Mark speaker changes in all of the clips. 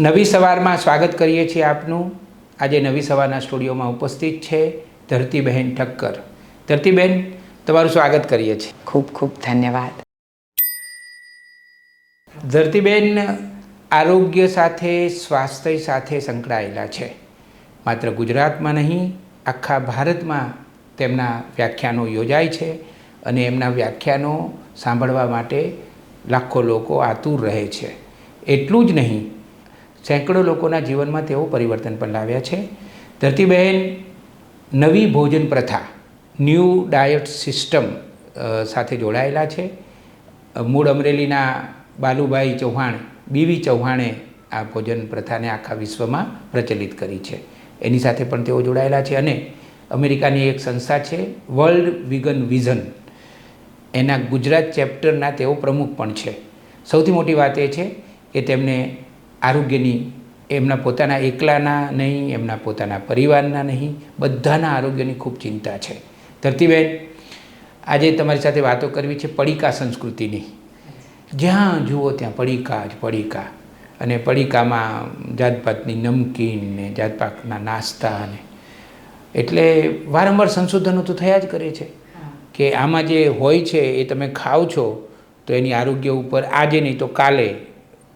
Speaker 1: નવી સવારમાં સ્વાગત કરીએ છીએ આપનું. આજે નવી સવારના સ્ટુડિયોમાં ઉપસ્થિત છે ધરતીબહેન ઠક્કર. ધરતીબહેન તમારું સ્વાગત કરીએ છીએ.
Speaker 2: ખૂબ ખૂબ ધન્યવાદ.
Speaker 1: ધરતીબેન આરોગ્ય સાથે સ્વાસ્થ્ય સાથે સંકળાયેલા છે. માત્ર ગુજરાતમાં નહીં આખા ભારતમાં તેમના વ્યાખ્યાનો યોજાય છે અને એમના વ્યાખ્યાનો સાંભળવા માટે લાખો લોકો આતુર રહે છે. એટલું જ નહીં સેંકડો લોકોના જીવનમાં તેઓ પરિવર્તન પણ લાવ્યા છે. ધરતીબહેન, નવી ભોજન પ્રથા, ન્યૂ ડાયટ સિસ્ટમ સાથે જોડાયેલા છે. મૂળ અમરેલીના બાલુભાઈ ચૌહાણ, બીવી ચૌહાણે આ ભોજન પ્રથાને આખા વિશ્વમાં પ્રચલિત કરી છે. એની સાથે પણ તેઓ જોડાયેલા છે અને અમેરિકાની એક સંસ્થા છે, વર્લ્ડ વિગન વિઝન. એના ગુજરાત ચેપ્ટરના તેઓ પ્રમુખ પણ છે. સૌથી મોટી વાત એ છે કે તેમને આરોગ્યની, એમના પોતાના એકલાના નહીં, એમના પોતાના પરિવારના નહીં, બધાના આરોગ્યની ખૂબ ચિંતા છે. ધરતીબેન, આજે તમારી સાથે વાતો કરવી છે પડીકા સંસ્કૃતિની. જ્યાં જુઓ ત્યાં પડીકા જ પડીકા. અને પડીકામાં જાતપાતની નમકીન ને જાતપાતના નાસ્તા અને એટલે વારંવાર સંશોધનો તો થયા જ કરે છે. કે આમાં જે હોય છે એ તમે ખાઓ છો, તો એની આરોગ્ય ઉપર આજે નહીં તો કાલે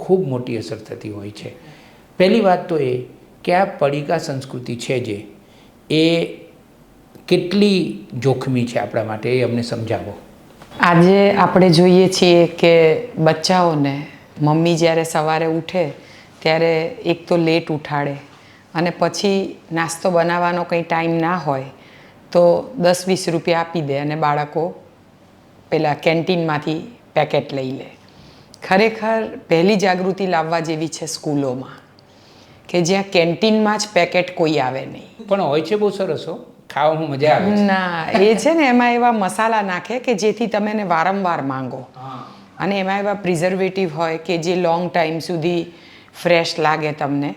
Speaker 1: ખૂબ મોટી અસર થતી હોય છે. પહેલી વાત તો એ કે આ પડીકા સંસ્કૃતિ છે જે, એ કેટલી જોખમી છે આપણા માટે એ અમને સમજાવો.
Speaker 2: આજે આપણે જોઈએ છીએ કે બચ્ચાઓને મમ્મી જ્યારે સવારે ઉઠે ત્યારે એક તો લેટ ઉઠાડે અને પછી નાસ્તો બનાવવાનો કંઈ ટાઈમ ના હોય તો દસ વીસ રૂપિયા આપી દે અને બાળકો પેલા કેન્ટીનમાંથી પેકેટ લઈ લે. ખરેખર પહેલી જાગૃતિ લાવવા જેવી છે સ્કૂલોમાં કે જ્યાં કેન્ટીનમાં જ પેકેટ કોઈ આવે નહીં.
Speaker 1: પણ હોય છે બહુ સરસ હો. ખાવામાં મજા આવે
Speaker 2: ના એ છે ને એમાં એવા મસાલા નાખે કે જેથી તમે એને વારંવાર માંગો. અને એમાં એવા પ્રિઝર્વેટિવ હોય કે જે લોંગ ટાઈમ સુધી ફ્રેશ લાગે તમને.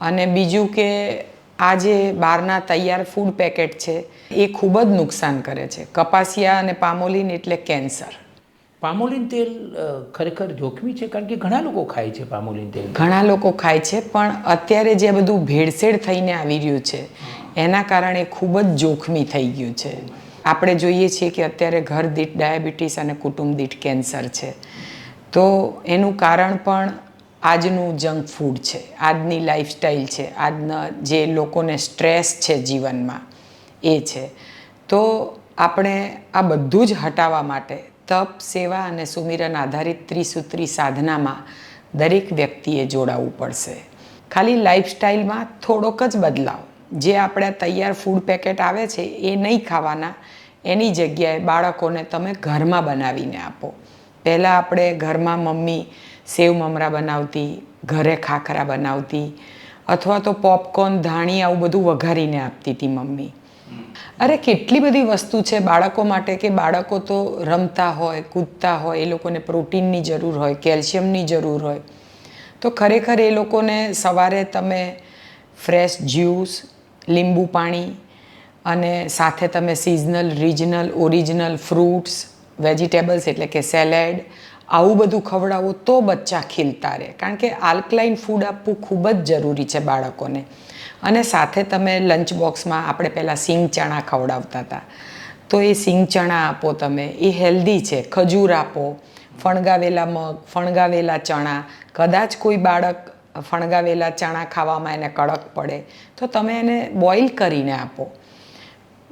Speaker 2: અને બીજું કે આ જે બહારના તૈયાર ફૂડ પેકેટ છે એ ખૂબ જ નુકસાન કરે છે. કપાસિયા અને પામોલિન એટલે કેન્સર.
Speaker 1: પામોલીન તેલ ખરેખર જોખમી છે? કારણ કે ઘણા લોકો ખાય છે પામોલીન તેલ.
Speaker 2: ઘણા લોકો ખાય છે, પણ અત્યારે જે બધું ભેળસેળ થઈને આવી રહ્યું છે, એના કારણે ખૂબ જ જોખમી થઈ ગયું છે. આપણે જોઈએ છીએ કે અત્યારે ઘર દીઠ ડાયાબિટીસ અને કુટુંબ દીઠ કેન્સર છે. તો એનું કારણ પણ આજનું જંક ફૂડ છે, આજની લાઈફસ્ટાઈલ છે, આજના જે લોકોને સ્ટ્રેસ છે જીવનમાં એ છે. તો આપણે આ બધું જ હટાવવા માટે તપ, સેવા અને સુમિરન આધારિત ત્રિસૂત્રી સાધનામાં દરેક વ્યક્તિએ જોડાવવું પડશે. ખાલી લાઈફસ્ટાઈલમાં થોડોક જ બદલાવ. જે આપણે તૈયાર ફૂડ પેકેટ આવે છે, એ નહીં ખાવાના, એની જગ્યાએ બાળકોને તમે ઘરમાં બનાવીને આપો. પહેલાં આપણે ઘરમાં મમ્મી સેવ મમરા બનાવતી, ઘરે ખાખરા બનાવતી, અથવા તો પોપકોર્ન ધાણી આવું બધું વઘારીને આપતી હતી મમ્મી. અરે, કેટલી બધી વસ્તુ છે બાળકો માટે કે બાળકો તો રમતા હોય, કૂદતા હોય, એ લોકોને પ્રોટીનની જરૂર હોય, કેલ્શિયમની જરૂર હોય. તો ખરેખર એ લોકોને સવારે તમે ફ્રેશ જ્યુસ, લીંબુ પાણી અને સાથે તમે seasonal, regional, original fruits, vegetables એટલે કે સેલેડ, આવું બધું ખવડાવો તો બચ્ચા ખીલતા રહે. કારણ કે આલ્કલાઇન ફૂડ આપવું ખૂબ જ જરૂરી છે બાળકોને. અને સાથે તમે લંચ બોક્સમાં આપણે પહેલાં સિંગ ચણા ખવડાવતા હતા. તો એ સિંગ ચણા આપો તમે. એ હેલ્ધી છે. ખજૂર આપો, ફણગાવેલા મગ, ફણગાવેલા ચણા. કદાચ કોઈ બાળક ફણગાવેલા ચણા ખાવામાં એને કડક પડે, તો તમે એને બોઇલ કરીને આપો.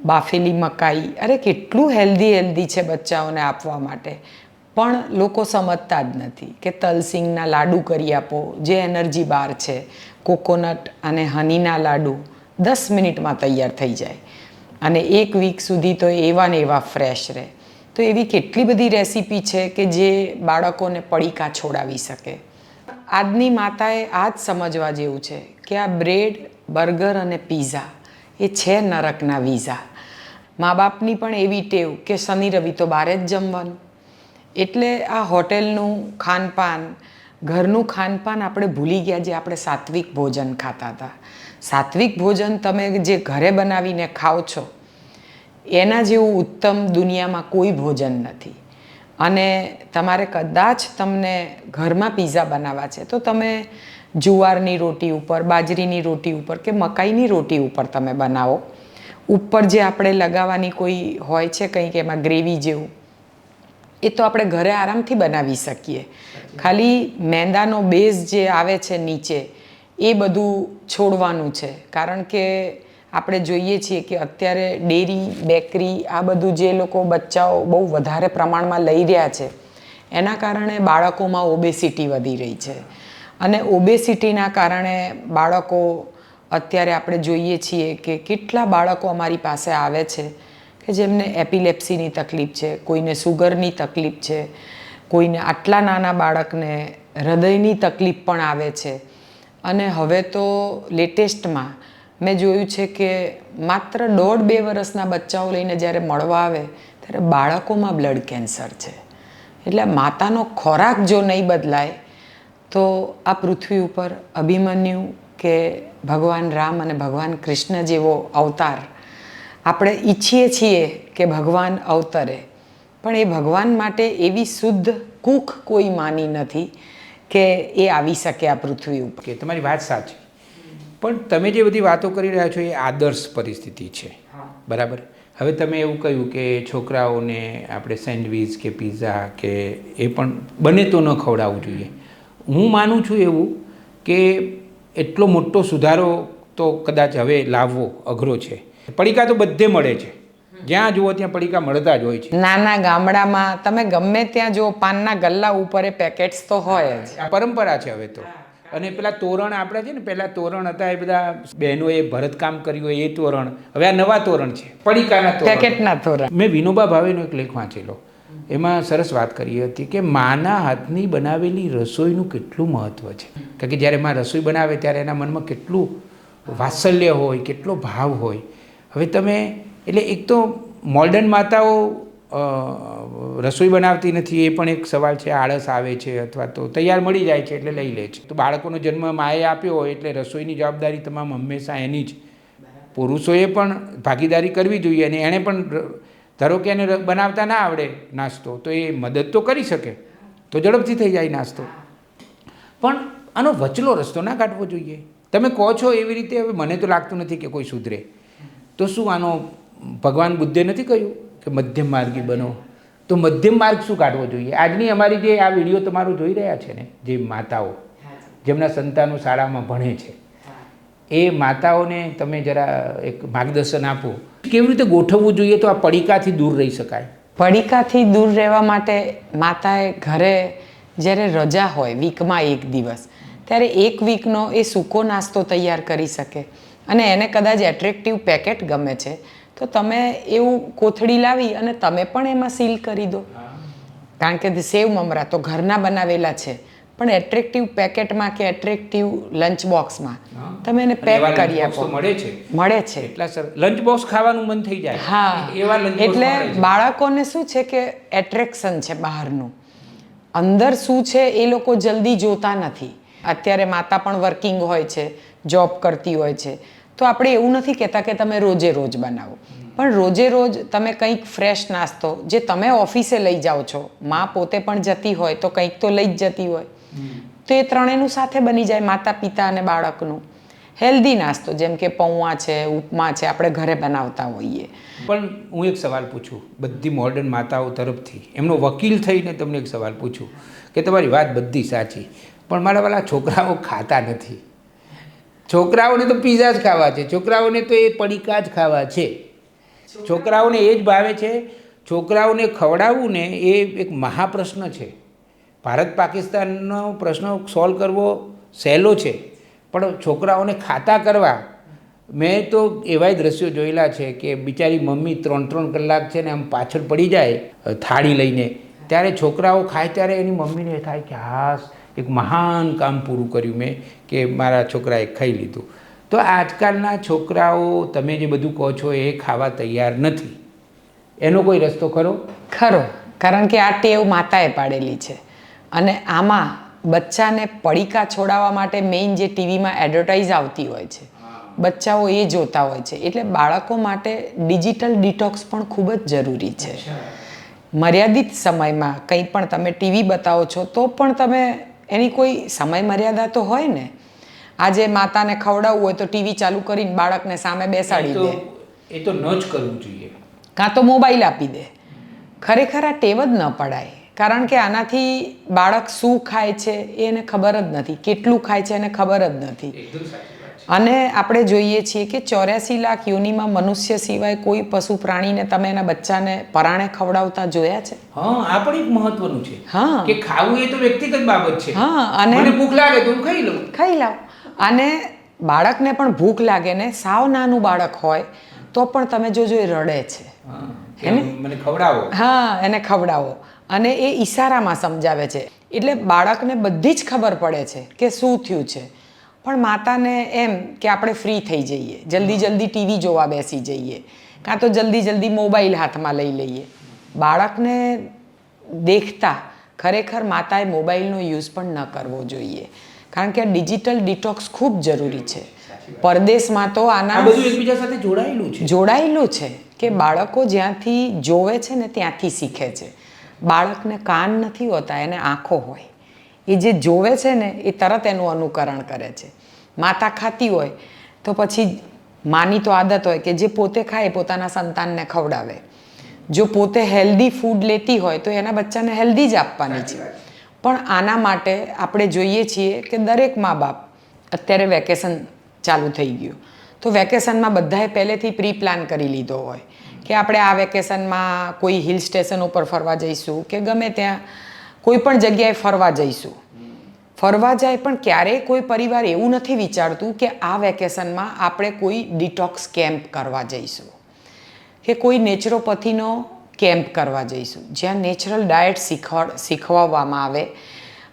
Speaker 2: બાફેલી મકાઈ. અરે કેટલું હેલ્ધી હેલ્ધી છે બચ્ચાઓને આપવા માટે. પણ લોકો સમજતા જ નથી કે તલસિંગના લાડુ કરી આપો, જે એનર્જી બાર છે, કોકોનટ અને હનીના લાડુ દસ મિનિટમાં તૈયાર થઈ જાય. અને એક વીક સુધી તો એવા ને એવા ફ્રેશ રહે. તો એવી કેટલી બધી રેસીપી છે કે જે બાળકોને પડીકા છોડાવી શકે? આજની માતાએ આ જ સમજવા જેવું છે કે આ બ્રેડ બર્ગર અને પીઝા એ છે નરકના વિઝા. મા બાપની પણ એવી ટેવ કે શનિ રવિ તો બહાર જ જમવાનું. એટલે આ હોટેલનું ખાનપાન, ઘરનું ખાનપાન આપણે ભૂલી ગયા જે આપણે સાત્વિક ભોજન ખાતા હતા. સાત્વિક ભોજન તમે જે ઘરે બનાવીને ખાઓ છો, એના જેવું ઉત્તમ દુનિયામાં કોઈ ભોજન નથી. અને તમારે કદાચ તમને ઘરમાં પીઝા બનાવવા છે, તો તમે જુવારની રોટી ઉપર, બાજરીની રોટી ઉપર કે મકાઈની રોટી ઉપર તમે બનાવો. ઉપર જે આપણે લગાવવાની કોઈ હોય છે કંઈક એમાં ગ્રેવી જેવું એ તો આપણે ઘરે આરામથી બનાવી શકીએ. ખાલી મેંદાનો બેઝ જે આવે છે નીચે, એ બધું છોડવાનું છે. કારણ કે આપણે જોઈએ છીએ કે અત્યારે ડેરી, બેકરી, આ બધું જે લોકો બચ્ચાઓ બહુ વધારે પ્રમાણમાં લઈ રહ્યા છે, એના કારણે બાળકોમાં ઓબેસિટી વધી રહી છે. અને ઓબેસિટીના કારણે બાળકો, અત્યારે આપણે જોઈએ છીએ કે કેટલા બાળકો અમારી પાસે આવે છે કે જેમને એપિલેપ્સીની તકલીફ છે, કોઈને સુગરની તકલીફ છે, કોઈને આટલા નાના બાળકને હૃદયની તકલીફ પણ આવે છે. અને હવે તો લેટેસ્ટમાં મેં જોયું છે કે માત્ર દોઢ બે વર્ષના બચ્ચાઓ લઈને જ્યારે મળવા આવે, ત્યારે બાળકોમાં બ્લડ કેન્સર છે. એટલે માતાનો ખોરાક જો નહીં બદલાય, તો આ પૃથ્વી ઉપર અભિમન્યુ કે ભગવાન રામ અને ભગવાન કૃષ્ણ જેવો અવતાર આપણે ઈચ્છીએ છીએ કે ભગવાન અવતરે પણ એ ભગવાન માટે એવી શુદ્ધ કૂક કોઈ માની નથી કે એ આવી શકે આ પૃથ્વી ઉપર.
Speaker 1: કે તમારી વાત સાચી. પણ તમે જે બધી વાતો કરી રહ્યા છો એ આદર્શ પરિસ્થિતિ છે. બરાબર? હવે તમે એવું કહ્યું કે છોકરાઓને આપણે સેન્ડવિચ કે પીઝા કે એ પણ બને તો ન ખવડાવવું જોઈએ. હું માનું છું એવું કે એટલો મોટો સુધારો તો કદાચ હવે લાવવો અઘરો છે. પડીકા તો બધે મળે છે. જ્યાં જુઓ ત્યાં પડીકા મળતા જ હોય છે.
Speaker 2: નાના ગામડામાં તમે ગમે ત્યાં જો પાનના ગલ્લા ઉપર એ પેકેટ્સ તો હોય જ.
Speaker 1: પરંપરા છે હવે તો. અને પેલા તોરણ આપણે છે ને પેલા તોરણ હતા એ બધા બહેનોએ ભરતકામ કર્યું એ તોરણ. હવે આ નવા તોરણ છે પડીકાના
Speaker 2: પેકેટના તોરણ.
Speaker 1: મેં વિનોબા ભાવેનો એક લેખ વાંચેલો. એમાં સરસ વાત કરી હતી કે માના હાથની બનાવેલી રસોઈનું કેટલું મહત્ત્વ છે. કારણ કે જ્યારે માં રસોઈ બનાવે ત્યારે એના મનમાં કેટલું વાત્સલ્ય હોય કેટલો ભાવ હોય. હવે તમે, એટલે એક તો મોર્ડન માતાઓ રસોઈ બનાવતી નથી, એ પણ એક સવાલ છે, આળસ આવે છે, અથવા તો તૈયાર મળી જાય છે, એટલે લઈ લે છે. તો બાળકોનો જન્મ માએ આપ્યો હોય, એટલે રસોઈની જવાબદારી તમામ હંમેશા એની જ. પુરુષોએ પણ ભાગીદારી કરવી જોઈએ અને એણે પણ ધારો કે એને બનાવતા ના આવડે નાસ્તો, તો એ મદદ તો કરી શકે. તો ઝડપથી થઈ જાય નાસ્તો. પણ આનો વચલો રસ્તો ના કાઢવો જોઈએ. તમે કહો છો એવી રીતે, હવે મને તો લાગતું નથી કે કોઈ સુધરે. તો શું આનો ભગવાન બુદ્ધે નથી કહ્યું કે મધ્યમ માર્ગી બનો? તો મધ્યમ માર્ગ શું કાઢવો જોઈએ? આજની અમારી જે આ વીડિયો તમારું જોઈ રહ્યા છે ને જે માતાઓ જેમના સંતાનો શાળામાં ભણે છે એ માતાઓને તમે જરા એક માર્ગદર્શન આપો. કેવી રીતે ગોઠવવું જોઈએ તો આ પડીકાથી દૂર રહી શકાય?
Speaker 2: પડીકાથી દૂર રહેવા માટે માતાએ ઘરે જ્યારે રજા હોય વીકમાં એક દિવસ ત્યારે એક વીકનો એ સૂકો નાસ્તો તૈયાર કરી શકે. અને એને કદાચ એટ્રેક્ટિવ પેકેટ ગમે છે. તો તમે એવું કોથળી લાવી અને તમે પણ એમાં સીલ કરી દો. કારણ કે સેવ મમરા તો ઘરના બનાવેલા છે. પણ એટ્રેક્ટિવ પેકેટમાં કે એટ્રેક્ટિવ લંચ બોક્સમાં તમે એને પેક કરી આપો.
Speaker 1: મળે છે.
Speaker 2: મળે છે.
Speaker 1: એટલા સર લંચ બોક્સ ખાવાનું મન થઈ જાય.
Speaker 2: હા.
Speaker 1: એવા
Speaker 2: એટલે બાળકોને શું છે કે એટ્રેક્શન છે બહારનું. અંદર શું છે એ લોકો જલ્દી જોતા નથી. અત્યારે માતા પણ વર્કિંગ હોય છે. જોબ કરતી હોય છે. તો આપણે એવું નથી કહેતા કે તમે રોજે રોજ બનાવો. પણ રોજે રોજ તમે કંઈક ફ્રેશ નાસ્તો જે તમે ઓફિસે લઈ જાઓ છો માં પોતે પણ જતી હોય તો કંઈક તો લઈ જ જતી હોય. તો એ ત્રણેયનું સાથે બની જાય માતા પિતા અને બાળકનું. હેલ્ધી નાસ્તો જેમ કે પૌવા છે ઉપમા છે આપણે ઘરે બનાવતા હોઈએ.
Speaker 1: પણ હું એક સવાલ પૂછું બધી મોડર્ન માતાઓ તરફથી એમનો વકીલ થઈને તમને એક સવાલ પૂછું કે તમારી વાત બધી સાચી પણ મારા વાલા છોકરાઓ ખાતા નથી. છોકરાઓને તો પીઝા જ ખાવા છે. છોકરાઓને તો એ પડીકા જ ખાવા છે. છોકરાઓને એ જ ભાવે છે. છોકરાઓને ખવડાવવું ને એ એક મહાપ્રશ્ન છે. ભારત પાકિસ્તાનનો પ્રશ્ન સોલ્વ કરવો સહેલો છે. પણ છોકરાઓને ખાતા કરવા મેં તો એવાય દ્રશ્યો જોયેલા છે કે બિચારી મમ્મી ત્રણ ત્રણ કલાક છે ને આમ પાછળ પડી જાય, થાળી લઈને. ત્યારે છોકરાઓ ખાય ત્યારે એની મમ્મીને થાય કે હાસ એક મહાન કામ પૂરું કર્યું મેં કે મારા છોકરાએ ખાઈ લીધું. તો આજકાલના છોકરાઓ તમે જે બધું કહો છો એ ખાવા તૈયાર નથી. એનો કોઈ રસ્તો ખરો?
Speaker 2: ખરો. કારણ કે આ ટેવ માતાએ પાડેલી છે. અને આમાં બચ્ચાને પડીકા છોડાવવા માટે મેઇન જે ટીવીમાં એડવર્ટાઇઝ આવતી હોય છે. બચ્ચાઓ એ જોતા હોય છે. એટલે બાળકો માટે ડિજિટલ ડિટોક્સ પણ ખૂબ જ જરૂરી છે. મર્યાદિત સમયમાં કંઈ પણ તમે ટીવી બતાવો છો તો પણ તમે એની કોઈ સમય મર્યાદા તો હોય ને. આજે માતાને ખવડાવવું હોય તો ટીવી ચાલુ કરીને બાળકને સામે બેસાડી દે.
Speaker 1: એ તો ન જ કરવું જોઈએ.
Speaker 2: કાં તો મોબાઈલ આપી દે. ખરેખર આ ટેવ જ ન પડાય. કારણ કે આનાથી બાળક શું ખાય છે એને ખબર જ નથી. કેટલું ખાય છે એને ખબર જ નથી. અને આપણે જોઈએ છીએ કે ચોર્યાસી લાખ યોનિમાં મનુષ્ય સિવાય કોઈ પશુ પ્રાણીને તમે એના બચ્ચાને પરાણે ખવડાવતા જોયા છે?
Speaker 1: હા આ પણ એક મહત્વનું છે.
Speaker 2: હા.
Speaker 1: કે ખાવું એ તો વ્યક્તિગત બાબત છે.
Speaker 2: હા, અને-
Speaker 1: મને ભૂખ લાગે તો હું ખાઈ લઉં.
Speaker 2: ખાઈ લાવ. અને બાળકને પણ ભૂખ લાગે ને સાવ નાનું બાળક હોય તો પણ તમે જોજો એ રડે છે.
Speaker 1: મને ખવડાવો.
Speaker 2: હા એને ખવડાવો. અને એ ઈશારામાં સમજાવે છે. એટલે બાળકને બધી જ ખબર પડે છે કે શું થયું છે. પણ માતાને એમ કે આપણે ફ્રી થઈ જઈએ. જલ્દી જલ્દી ટીવી જોવા બેસી જઈએ. કાં તો જલ્દી જલ્દી મોબાઈલ હાથમાં લઈ લઈએ. બાળકને દેખતા ખરેખર માતાએ મોબાઈલનો યુઝ પણ ન કરવો જોઈએ. કારણ કે ડિજિટલ ડિટોક્સ ખૂબ જરૂરી છે. પરદેશમાં તો આના
Speaker 1: બધું એકબીજા સાથે જોડાયેલું છે.
Speaker 2: જોડાયેલું છે કે બાળકો જ્યાંથી જોવે છે ને ત્યાંથી શીખે છે. બાળકને કાન નથી હોતા એને આંખો હોય. એ જે જોવે છે ને, એ તરત એનું અનુકરણ કરે છે. માતા ખાતી હોય તો પછી માની તો આદત હોય કે જે પોતે ખાય પોતાના સંતાનને ખવડાવે. જો પોતે હેલ્ધી ફૂડ લેતી હોય તો એના બચ્ચાને હેલ્ધી જ આપવાની છે. પણ આના માટે આપણે જોઈએ છીએ કે દરેક મા બાપ અત્યારે વેકેશન ચાલુ થઈ ગયું. તો વેકેશનમાં બધાએ પહેલેથી પ્રી પ્લાન કરી લીધો હોય કે આપણે આ વેકેશનમાં કોઈ હિલ સ્ટેશન ઉપર ફરવા જઈશું કે ગમે ત્યાં કોઈ પણ જગ્યાએ ફરવા જઈશું. ફરવા જાય પણ ક્યારેય કોઈ પરિવાર એવું નથી વિચારતું કે આ વેકેશનમાં આપણે કોઈ ડિટોક્સ કેમ્પ કરવા જઈશું. કે કોઈ નેચરોપથીનો કેમ્પ કરવા જઈશું. જ્યાં નેચરલ ડાયટ શીખવાડ, શીખવવામાં આવે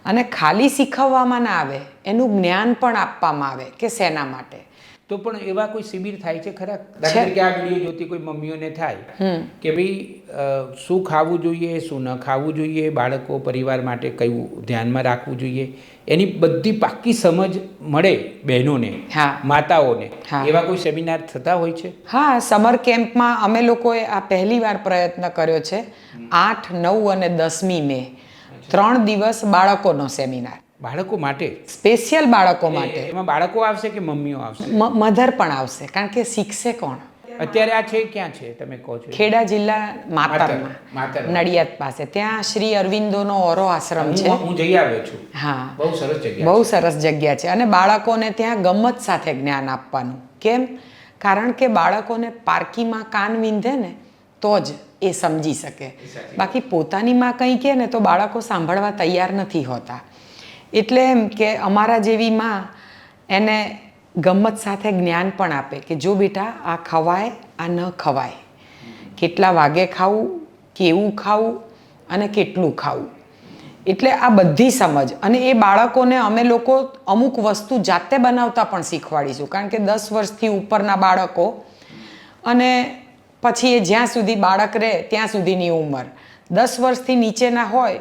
Speaker 2: અને ખાલી શીખવવામાં ના આવે, એનું જ્ઞાન પણ આપવામાં આવે કે શેના માટે.
Speaker 1: તો પણ એવા કોઈ શિબિર થાય છે ખરા? દાખલા તરીકે આ વીડિયો જોતી કોઈ મમ્મીઓને થાય કે ભાઈ શું ખાવું જોઈએ શું ન ખાવું જોઈએ બાળકો પરિવાર માટે કયું ધ્યાનમાં રાખવું જોઈએ? એની બધી પાક્કી સમજ મળે બહેનોને
Speaker 2: હા.
Speaker 1: માતાઓને. એવા કોઈ સેમિનાર થતા હોય છે?
Speaker 2: હા સમર કેમ્પમાં અમે લોકોએ આ પહેલી વાર પ્રયત્ન કર્યો છે આઠ નવ અને દસમી મે. ત્રણ દિવસ બાળકોનો સેમિનાર.
Speaker 1: બાળકો માટે.
Speaker 2: સ્પેશિયલ બાળકો માટે.
Speaker 1: એમાં બાળકો આવશે કે મમ્મીઓ આવશે?
Speaker 2: મધર પણ આવશે. કારણ કે શીખશે કોણ?
Speaker 1: અત્યારે આ છે ક્યાં છે? તમે કહો છો.
Speaker 2: ખેડા જિલ્લા
Speaker 1: માતરમાં.
Speaker 2: નડિયાદ પાસે. ત્યાં શ્રી અરવિંદોનો ઓરો આશ્રમ છે.
Speaker 1: હું હું જઈ આવ્યો છું.
Speaker 2: હા.
Speaker 1: બહુ સરસ જગ્યા
Speaker 2: બહુ સરસ જગ્યા છે. અને બાળકોને ત્યાં ગમત સાથે જ્ઞાન આપવાનું. કેમ? કારણ કે બાળકોને પારકીમાં કાન વિંધે ને તો જ એ સમજી શકે. બાકી પોતાની માં કંઈ કહે ને તો બાળકો સાંભળવા તૈયાર નથી હોતા. એટલે એમ કે અમારા જેવી માં એને ગમત સાથે જ્ઞાન પણ આપે કે જો બેટા આ ખવાય, આ ન ખવાય. કેટલા વાગે ખાવું, કેવું ખાવું અને કેટલું ખાવું. એટલે આ બધી સમજ અને એ બાળકોને અમે લોકો અમુક વસ્તુ જાતે બનાવતા પણ શીખવાડીશું. કારણ કે દસ વર્ષથી ઉપરના બાળકો અને પછી એ જ્યાં સુધી બાળક રહે ત્યાં સુધીની ઉંમર. દસ વર્ષથી નીચેના હોય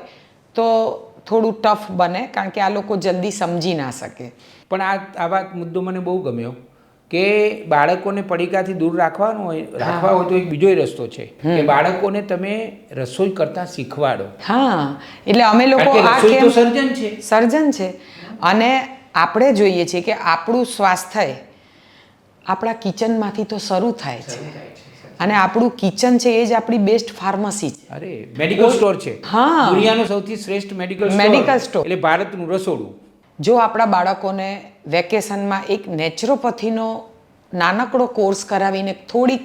Speaker 2: તો થોડું ટફ બને કારણ કે આ લોકો જલ્દી સમજી ના શકે.
Speaker 1: પણ આ આવા મુદ્દો મને બહુ ગમ્યો કે બાળકોને પડીકાથી દૂર રાખવાનું હોય રાખવા હોય તો એક બીજો રસ્તો છે કે બાળકોને તમે રસોઈ કરતા શીખવાડો.
Speaker 2: હા એટલે અમે લોકો આ કેમ
Speaker 1: સર્જન છે.
Speaker 2: સર્જન છે. અને આપણે જોઈએ છીએ કે આપણું સ્વાસ્થ્ય આપણા કિચનમાંથી તો શરૂ થાય છે. અને આપણું કિચન છે એ જ આપણી બેસ્ટ ફાર્મસી છે.
Speaker 1: અરે મેડિકલ સ્ટોર છે.
Speaker 2: હા.
Speaker 1: દુનિયાનો સૌથી શ્રેષ્ઠ મેડિકલ
Speaker 2: મેડિકલ સ્ટોર
Speaker 1: એટલે ભારતનું રસોડું.
Speaker 2: જો આપણા બાળકોને વેકેશનમાં એક નેચરોપથીનો નાનકડો કોર્સ કરાવીને થોડીક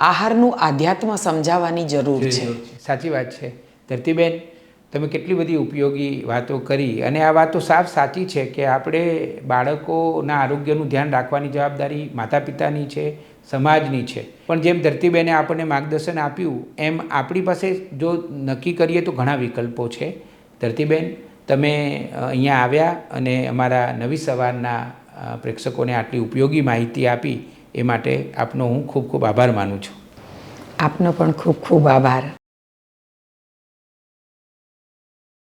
Speaker 2: આહારનું આધ્યાત્મ સમજાવવાની જરૂર છે.
Speaker 1: સાચી વાત છે. ધરતીબેન તમે કેટલી બધી ઉપયોગી વાતો કરી અને આ વાતો સાફ સાચી છે કે આપણે બાળકોના આરોગ્યનું ધ્યાન રાખવાની જવાબદારી માતા પિતાની છે સમાજની છે. પણ જેમ ધરતીબેને આપણને માર્ગદર્શન આપ્યું, એમ આપણી પાસે જો નક્કી કરીએ તો ઘણા વિકલ્પો છે. ધરતીબેન, તમે અહીંયા આવ્યા અને અમારા નવી સવારના પ્રેક્ષકોને આટલી ઉપયોગી માહિતી આપી, એ માટે આપનો હું ખૂબ ખૂબ આભાર માનું છું.
Speaker 2: આપનો પણ ખૂબ ખૂબ આભાર.